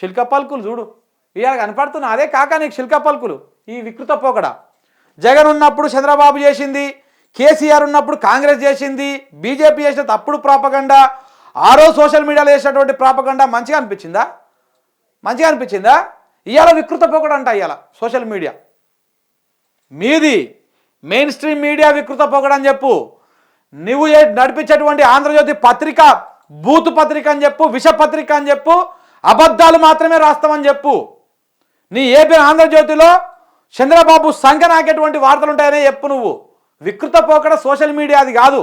శిల్క పలుకులు చూడు. ఇవాళ కనపడుతున్నా అదే కాక నీకు శిల్క పలుకులు. ఈ వికృత పోకడ. జగన్ ఉన్నప్పుడు చంద్రబాబు చేసింది కేసీఆర్ ఉన్నప్పుడు కాంగ్రెస్ చేసింది బీజేపీ చేసిన తప్పుడు ప్రాపగండా. ఆరో సోషల్ మీడియాలో చేసినటువంటి ప్రాపగండా మంచిగా అనిపించిందా? మంచిగా అనిపించిందా? ఇవాళ వికృత పోకడ అంట ఇవాళ సోషల్ మీడియా. మీది మెయిన్ స్ట్రీమ్ మీడియా వికృత పోకడని చెప్పు. నువ్వు నడిపించేటువంటి ఆంధ్రజ్యోతి పత్రిక బూత్ పత్రిక అని చెప్పు విష పత్రిక అని చెప్పు అబద్ధాలు మాత్రమే రాస్తామని చెప్పు. నీ ఏపీ ఆంధ్రజ్యోతిలో చంద్రబాబు సంఘ నాకేటువంటి వార్తలు ఉంటాయనే చెప్పు నువ్వు. వికృత పోకడ సోషల్ మీడియా అది కాదు.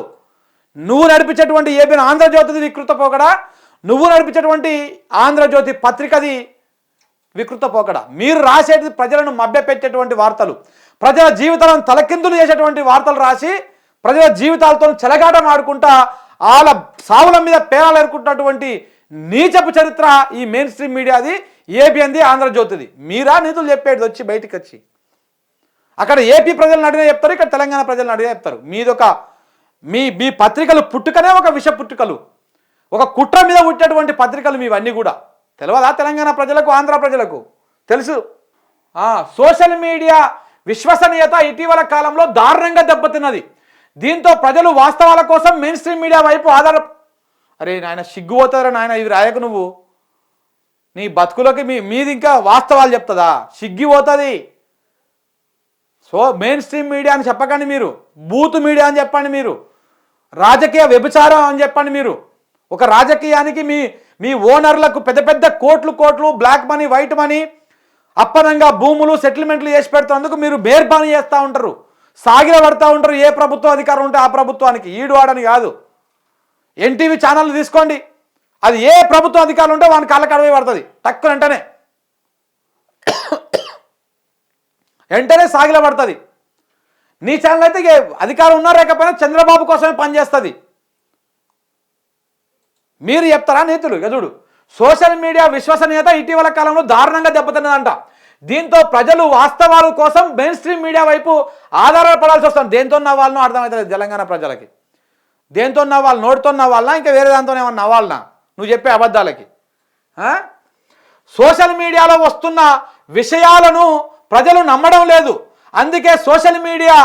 నువ్వు నడిపించేటువంటి ఏపీ ఆంధ్రజ్యోతిది వికృత పోకడ నువ్వు నడిపించేటువంటి ఆంధ్రజ్యోతి పత్రికది వికృత పోకడ. మీరు రాసేది ప్రజలను మభ్యపెట్టేటువంటి వార్తలు. ప్రజల జీవితాలను తలకిందులు చేసేటువంటి వార్తలు రాసి ప్రజల జీవితాలతో చెలగాటం ఆడుకుంటా వాళ్ళ సావుల మీద పేరాలు ఎరుకుంటున్నటువంటి నీచపు చరిత్ర ఈ మెయిన్ స్ట్రీమ్ మీడియాది ఏబిఎన్ది ఆంధ్రజ్యోతిది మీరా నిధులు చెప్పేది వచ్చి బయటికి వచ్చి. అక్కడ ఏపీ ప్రజలను అడిగినా చెప్తారు ఇక్కడ తెలంగాణ ప్రజలను అడిగినా చెప్తారు. మీదొక మీ మీ పత్రికలు పుట్టుకనే ఒక విష పుట్టుకలు. ఒక కుట్ర మీద పుట్టేటువంటి పత్రికలు మీవన్నీ కూడా. తెలియదా తెలంగాణ ప్రజలకు ఆంధ్ర ప్రజలకు? తెలుసు. సోషల్ మీడియా విశ్వసనీయత ఇటీవల కాలంలో దారుణంగా దెబ్బతిన్నది. దీంతో ప్రజలు వాస్తవాల కోసం మెయిన్ స్ట్రీమ్ మీడియా వైపు ఆధార అరే నాయన సిగ్గుపోతారా నాయన ఇవి రాయకు నువ్వు. నీ బతుకులోకి మీ మీది ఇంకా వాస్తవాలు చెప్తుందా? సిగ్గిపోతుంది. సో మెయిన్ స్ట్రీమ్ మీడియా అని చెప్పకండి మీరు. బూత్ మీడియా అని చెప్పండి మీరు. రాజకీయ వ్యభిచారం అని చెప్పండి మీరు. ఒక రాజకీయానికి మీ మీ ఓనర్లకు పెద్ద పెద్ద కోట్లు కోట్లు బ్లాక్ మనీ వైట్ మనీ అప్పనంగా భూములు సెటిల్మెంట్లు చేసి పెడుతున్నందుకు మీరు బేర్పాని చేస్తూ ఉంటారు. సాగిల ఉంటారు ఏ ప్రభుత్వం అధికారం ఉంటే ఆ ప్రభుత్వానికి. ఈడు వాడని కాదు. ఎన్టీవీ ఛానల్ తీసుకోండి. అది ఏ ప్రభుత్వ అధికారులు ఉంటే వాని కాళ్ళ కడవే పడుతుంది. తక్కువ వెంటనే. వెంటనే సాగిల పడుతుంది. నీ ఛానల్ అయితే అధికారం ఉన్నారు లేకపోయినా చంద్రబాబు కోసమే పనిచేస్తుంది మీరు చెప్తారా నేతలు? గజుడు సోషల్ మీడియా విశ్వసనీయత ఇటీవల కాలంలో దారుణంగా దెబ్బతిన్నదంట. దీంతో ప్రజలు వాస్తవాల కోసం మెయిన్ స్ట్రీమ్ మీడియా వైపు ఆధారపడాల్సి వస్తుంది. దేంతో వాళ్ళను అర్థమవుతుంది తెలంగాణ ప్రజలకి. దేంతో నవ్వాలి నోటితో నవ్వాలనా ఇంకా వేరే దాంతో ఏమన్నా నవ్వాలనా? నువ్వు చెప్పే అబద్ధాలకి. సోషల్ మీడియాలో వస్తున్న విషయాలను ప్రజలు నమ్మడం లేదు. అందుకే సోషల్ మీడియా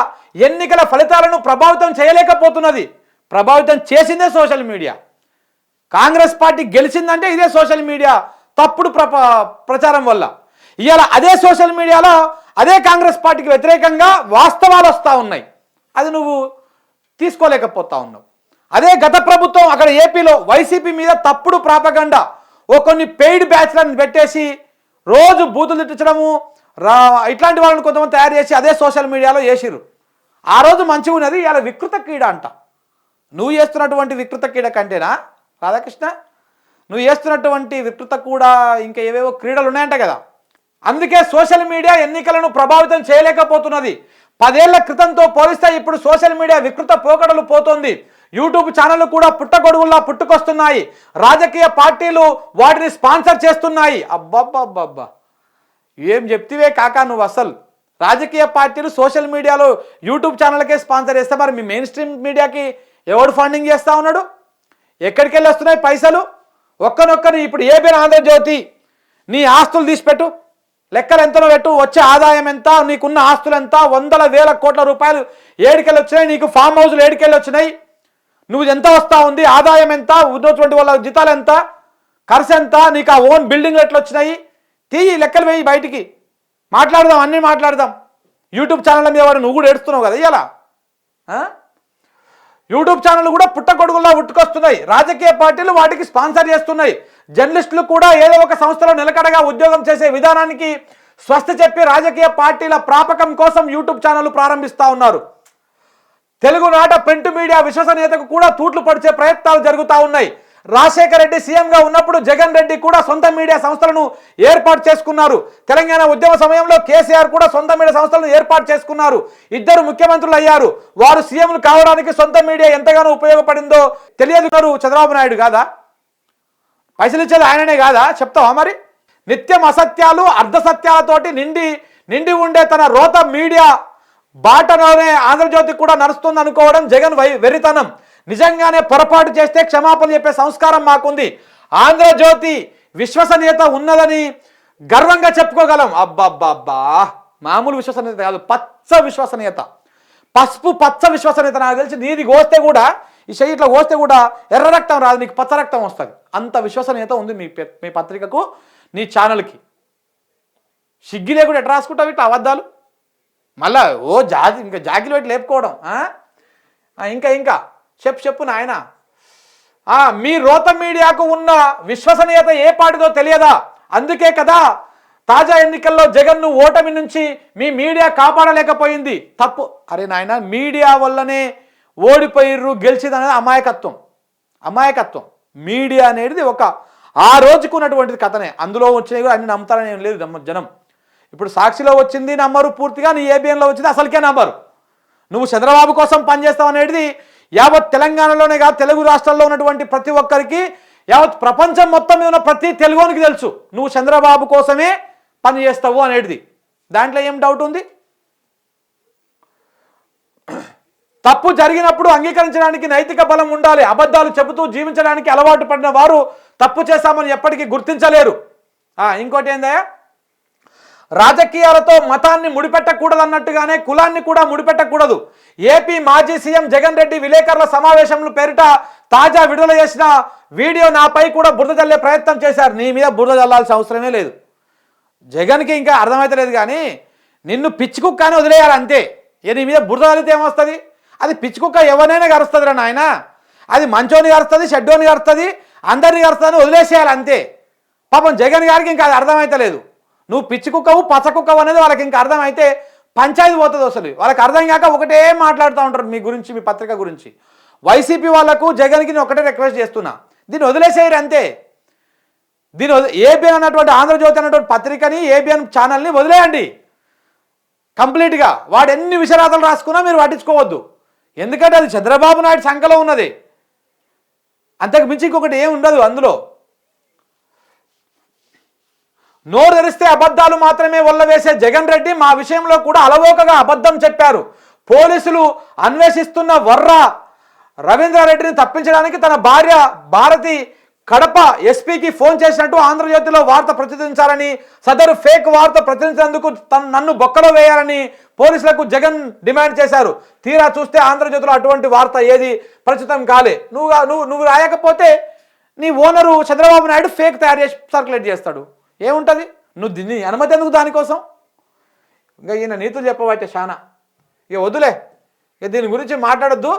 ఎన్నికల ఫలితాలను ప్రభావితం చేయలేకపోతున్నది. ప్రభావితం చేసిందే సోషల్ మీడియా. కాంగ్రెస్ పార్టీ గెలిచిందంటే ఇదే సోషల్ మీడియా తప్పుడు ప్ర ప్రచారం వల్ల. ఇవాళ అదే సోషల్ మీడియాలో అదే కాంగ్రెస్ పార్టీకి వ్యతిరేకంగా వాస్తవాలు వస్తూ ఉన్నాయి. అది నువ్వు తీసుకోలేకపోతా ఉన్నావు. అదే గత ప్రభుత్వం అక్కడ ఏపీలో వైసీపీ మీద తప్పుడు ప్రాపగండ ఓ కొన్ని పెయిడ్ బ్యాచ్లను పెట్టేసి రోజు బూతులు తిట్టించడము రా ఇట్లాంటి వాళ్ళని కొంతమంది తయారు చేసి అదే సోషల్ మీడియాలో చేసిర్రు. ఆ రోజు మంచిగా ఉన్నది ఇవాళ వికృత క్రీడ అంట. నువ్వు చేస్తున్నటువంటి వికృత క్రీడ కంటేనా రాధాకృష్ణ? నువ్వు చేస్తున్నటువంటి వికృత కూడా ఇంకా ఏవేవో క్రీడలు ఉన్నాయంట కదా. అందుకే సోషల్ మీడియా ఎన్నికలను ప్రభావితం చేయలేకపోతున్నది. పదేళ్ళ క్రితంతో పోలిస్తే ఇప్పుడు సోషల్ మీడియా వికృత పోకడలు పోతోంది. యూట్యూబ్ ఛానళ్ళు కూడా పుట్టగొడుగుల్లా పుట్టుకొస్తున్నాయి. రాజకీయ పార్టీలు వాటిని స్పాన్సర్ చేస్తున్నాయి. అబ్బబ్బబ్బబ్బా. ఏం చెప్తివే కాకా నువ్వు అసలు? రాజకీయ పార్టీలు సోషల్ మీడియాలో యూట్యూబ్ ఛానల్కే స్పాన్సర్ చేస్తే మరి మీ మెయిన్ స్ట్రీమ్ మీడియాకి ఎవడు ఫండింగ్ చేస్తూ ఉన్నాడు? ఎక్కడికి వెళ్ళి వస్తున్నాయి పైసలు? ఒక్కనొక్కని ఇప్పుడు ఏ పేరు ఆంధ్రజ్యోతి నీ ఆస్తులు తీసిపెట్టు. లెక్కలు ఎంతనో పెట్టు. వచ్చే ఆదాయం ఎంత? నీకున్న ఆస్తులు ఎంత వందల వేల కోట్ల రూపాయలు ఏడుకెళ్ళి వచ్చినాయి నీకు ఫామ్ హౌస్లు ఏడుకెళ్ళి వచ్చినాయి నువ్వు ఎంత వస్తా ఉంది? ఆదాయం ఎంత? ఉన్నటువంటి వాళ్ళ జీతాలు ఎంత? ఖర్చు ఎంత? నీకు ఆ ఓన్ బిల్డింగ్లు ఎట్లా వచ్చినాయి? తీయి లెక్కలు వేయి బయటికి. మాట్లాడదాం అన్నీ మాట్లాడదాం. యూట్యూబ్ ఛానల్ మీద వాడు నువ్వు కూడా ఏడుస్తున్నావు కదా ఇలా యూట్యూబ్ ఛానల్ కూడా పుట్టగొడుగుల్లా ఉట్టుకొస్తున్నాయి. రాజకీయ పార్టీలు వాటికి స్పాన్సర్ చేస్తున్నాయి. జర్నలిస్టులు కూడా ఏదో ఒక సంస్థలో నిలకడగా ఉద్యోగం చేసే విధానానికి స్వస్థ చెప్పి రాజకీయ పార్టీల ప్రాపకం కోసం యూట్యూబ్ ఛానల్ ప్రారంభిస్తూ ఉన్నారు. తెలుగునాట ప్రింట్ మీడియా విశ్వసనీయతకు కూడా తూట్లు పడిచే ప్రయత్నాలు జరుగుతూ ఉన్నాయి. రాజశేఖర రెడ్డి సీఎంగా ఉన్నప్పుడు జగన్ రెడ్డి కూడా సొంత మీడియా సంస్థలను ఏర్పాటు చేసుకున్నారు. తెలంగాణ ఉద్యమ సమయంలో కేసీఆర్ కూడా సొంత మీడియా సంస్థలను ఏర్పాటు చేసుకున్నారు. ఇద్దరు ముఖ్యమంత్రులు అయ్యారు. వారు సీఎంలు కావడానికి సొంత మీడియా ఎంతగానో ఉపయోగపడిందో తెలియదున్నారు చంద్రబాబు నాయుడు కాదా పైసలు ఇచ్చేది ఆయననే కాదా చెప్తావా మరి? నిత్యం అసత్యాలు అర్ధసత్యాలతోటి నిండి నిండి ఉండే తన రోత మీడియా బాటలోనే ఆంధ్రజ్యోతి కూడా నడుస్తుంది అనుకోవడం జగన్ వై వెరితనం నిజంగానే పొరపాటు చేస్తే క్షమాపణ చెప్పే సంస్కారం మాకుంది. ఆంధ్రజ్యోతి విశ్వసనీయత ఉన్నదని గర్వంగా చెప్పుకోగలం. అబ్బబ్బబ్బా. మామూలు విశ్వసనీయత కాదు పచ్చ విశ్వసనీయత. పసుపు పచ్చ విశ్వసనీయత నాకు తెలిసి నీది కోస్తే కూడా ఈ చెయ్యి ఇట్లా కోస్తే కూడా ఎర్ర రక్తం రాదు నీకు పచ్చ రక్తం వస్తుంది. అంత విశ్వసనీయత ఉంది మీ మీ పత్రికకు నీ ఛానల్కి. సిగ్గి లేకుండా ఎట్లా రాసుకుంటావు ఇట్లా అబద్ధాలు? మళ్ళా ఓ జాతి ఇంకా జాకిలు పెట్టి లేపుకోవడం ఇంకా ఇంకా. చెప్పు చెప్పు నాయన. మీ రోత మీడియాకు ఉన్న విశ్వసనీయత ఏ పాటిదో తెలియదా? అందుకే కదా తాజా ఎన్నికల్లో జగన్ను ఓటమి నుంచి మీ మీడియా కాపాడలేకపోయింది. తప్పు. అరే నాయన మీడియా వల్లనే ఓడిపోయిర్రు గెలిచింది అనేది అమాయకత్వం. అమాయకత్వం. మీడియా అనేది ఒక ఆ రోజుకున్నటువంటిది కథనే. అందులో వచ్చినవి కూడా అన్ని నమ్ముతారని ఏం లేదు జనం. ఇప్పుడు సాక్షిలో వచ్చింది నమ్మరు పూర్తిగా నీ ఏబిఎన్లో వచ్చింది అసలుకే నమ్మరు. నువ్వు చంద్రబాబు కోసం పనిచేస్తావు అనేది యావత్ తెలంగాణలోనే కాదు తెలుగు రాష్ట్రాల్లో ఉన్నటువంటి ప్రతి ఒక్కరికి యావత్ ప్రపంచం మొత్తం మీద ఉన్న ప్రతి తెలుగునికి తెలుసు. నువ్వు చంద్రబాబు కోసమే పని చేస్తావు అనేది దాంట్లో ఏం డౌట్ ఉంది? తప్పు జరిగినప్పుడు అంగీకరించడానికి నైతిక బలం ఉండాలి. అబద్ధాలు చెబుతూ జీవించడానికి అలవాటు పడిన వారు తప్పు చేశామని ఎప్పటికీ గుర్తించలేరు. ఇంకోటి ఏందయ్యా? రాజకీయాలతో మతాన్ని ముడిపెట్టకూడదు అన్నట్టుగానే కులాన్ని కూడా ముడిపెట్టకూడదు. ఏపీ మాజీ సీఎం జగన్ రెడ్డి విలేకరుల సమావేశంలో పేరిట తాజా విడుదల చేసిన వీడియో నాపై కూడా బురద చల్లే ప్రయత్నం చేశారు. నీ మీద బురద చల్లాల్సిన అవసరమే లేదు. జగన్కి ఇంకా అర్థమవుతలేదు కానీ నిన్ను పిచ్చి కుక్క అని వదిలేయాలి అంతే. ఏ నీ మీద బురద చల్లితే ఏమొస్తుంది? అది పిచ్చి కుక్క ఎవరినైనా గరుస్తుందిరా నాయన. అది మంచోని గరుస్తుంది షెడ్డోని గరుస్తుంది అందరిని గరుస్తుంది వదిలేసేయాలి అంతే. పాపం జగన్ గారికి ఇంకా అది అర్థమైతలేదు. నువ్వు పిచ్చి కుక్కవు పచ్చ కుక్కవు అనేది వాళ్ళకి ఇంకా అర్థమైతే పంచాయతీ పోతుంది అసలు. వాళ్ళకి అర్థం కాక ఒకటే మాట్లాడుతూ ఉంటారు మీ గురించి మీ పత్రిక గురించి. వైసీపీ వాళ్ళకు జగన్కి నేను ఒకటే రిక్వెస్ట్ చేస్తున్నా. దీన్ని వదిలేసేయరు అంతే. దీని ఏబిఎన్ అన్నటువంటి ఆంధ్రజ్యోతి అన్నటువంటి పత్రికని ఏబిఎన్ ఛానల్ని వదిలేయండి. కంప్లీట్గా. వాడు ఎన్ని విషరాతలు రాసుకున్నా మీరు పట్టించుకోవద్దు. ఎందుకంటే అది చంద్రబాబు నాయుడు సంఖలో ఉన్నది. అంతకు మించి ఇంకొకటి ఏం ఉండదు అందులో. నోరు తెరిస్తే అబద్ధాలు మాత్రమే వల్లవేసే జగన్ రెడ్డి మా విషయంలో కూడా అలవోకగా అబద్ధం చెప్పారు. పోలీసులు అన్వేషిస్తున్న వర్ర రవీంద్రారెడ్డిని తప్పించడానికి తన భార్య భారతి కడప ఎస్పీకి ఫోన్ చేసినట్టు ఆంధ్రజ్యోతిలో వార్త ప్రచురించాలని సదరు ఫేక్ వార్త ప్రచురించినందుకు తను నన్ను బొక్కలో వేయాలని పోలీసులకు జగన్ డిమాండ్ చేశారు. తీరా చూస్తే ఆంధ్రజ్యోతిలో అటువంటి వార్త ఏది ప్రచురితం కాలే. నువ్వు నువ్వు నువ్వు రాయకపోతే నీ ఓనరు చంద్రబాబు నాయుడు ఫేక్ తయారు చేసి సర్క్యులేట్ చేస్తాడు. ఏముంటుంది? నువ్వు దీన్ని అనుమతి ఎందుకు దానికోసం? ఇంకా ఈయన నీతులు చెప్పబట్టే చాలా ఇక వద్దులే. ఇక దీని గురించి మాట్లాడొద్దు.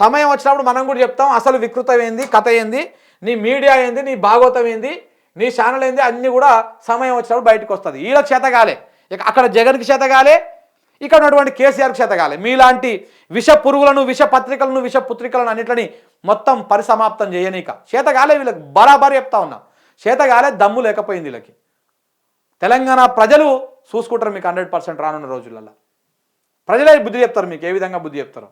సమయం వచ్చినప్పుడు మనం కూడా చెప్తాం. అసలు వికృతం ఏంది? కథ ఏంది? నీ మీడియా ఏంది? నీ భాగవతం ఏంది? నీ ఛానల్ ఏంది? అన్నీ కూడా సమయం వచ్చినప్పుడు బయటకు వస్తుంది. వీళ్ళకి చేతగాలే ఇక అక్కడ జగన్కి చేతగాలే ఇక్కడ ఉన్నటువంటి కేసీఆర్కి చేతగాలే మీలాంటి విష పురుగులను విష పత్రికలను విష పుత్రికలను అన్నిటిని మొత్తం పరిసమాప్తం చేయనీక. చేతగాలే వీళ్ళకి. బరాబర్ చెప్తా ఉన్నా. చేతగాలే దమ్ము లేకపోయింది వీళ్ళకి. తెలంగాణ ప్రజలు చూసుకుంటారు మీకు హండ్రెడ్ పర్సెంట్ రానున్న రోజులలో ప్రజలే బుద్ధి చెప్తారు మీకు ఏ విధంగా బుద్ధి చెప్తారు.